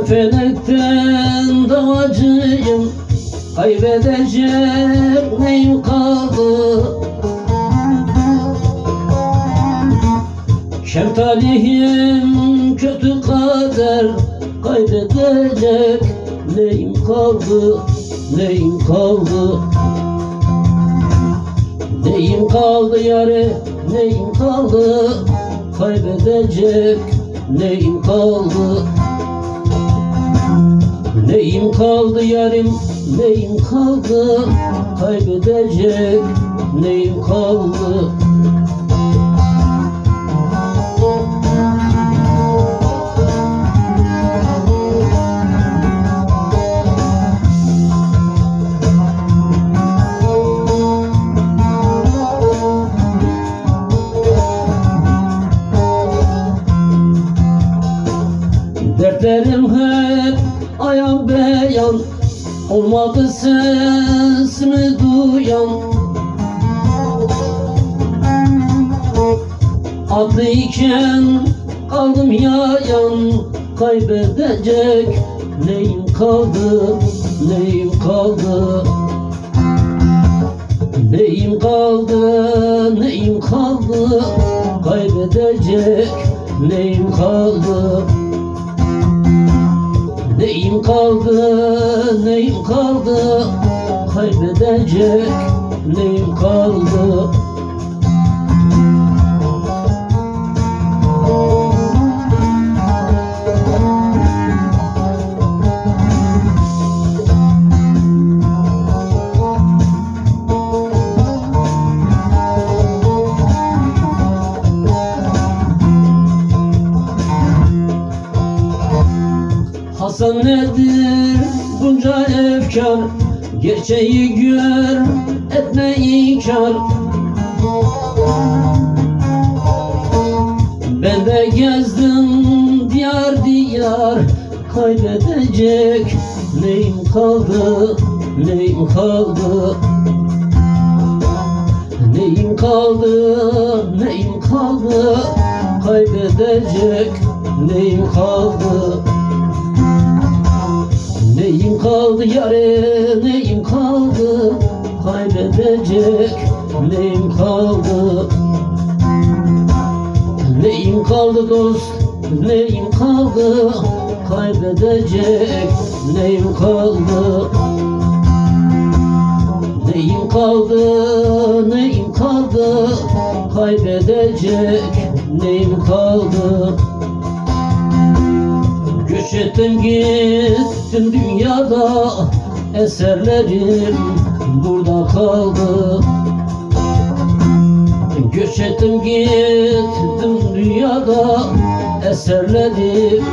felekten davacıyım Kaybedecek neyim kaldı Şeftalihim kötü kader Kaybedecek neyim kaldı Neyim kaldı? Neyim kaldı yare Neyim kaldı? Kaybedecek neyim kaldı Neyim kaldı yarim Neyim kaldı? Kaybedecek neyim kaldı? Dertlerim hep ayan beyan Olmadı sesimi duyan. Adlıyken kaldım yayan Kaybedecek neyim kaldı Neyim kaldı? Neyim kaldı Neyim kaldı? Kaybedecek neyim kaldı Neyim kaldı, neyim kaldı? Kaybedecek neyim kaldı Hasan nedir? Bunca efkar Gerçeği gör etme inkar. Ben de gezdim diyar diyar Kaybedecek neyim kaldı Neyim kaldı? Neyim kaldı Neyim kaldı? Kaybedecek neyim kaldı Neyim kaldı yare neyim kaldı? Kaybedecek neyim kaldı? Neyim kaldı dost neyim kaldı? Kaybedecek neyim kaldı? Neyim kaldı neyim kaldı? Kaybedecek neyim kaldı Göç ettim gittim dünyada Eserlerim burada kaldı. Göç ettim gittim dünyada Eserlerim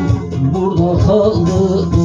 burada kaldı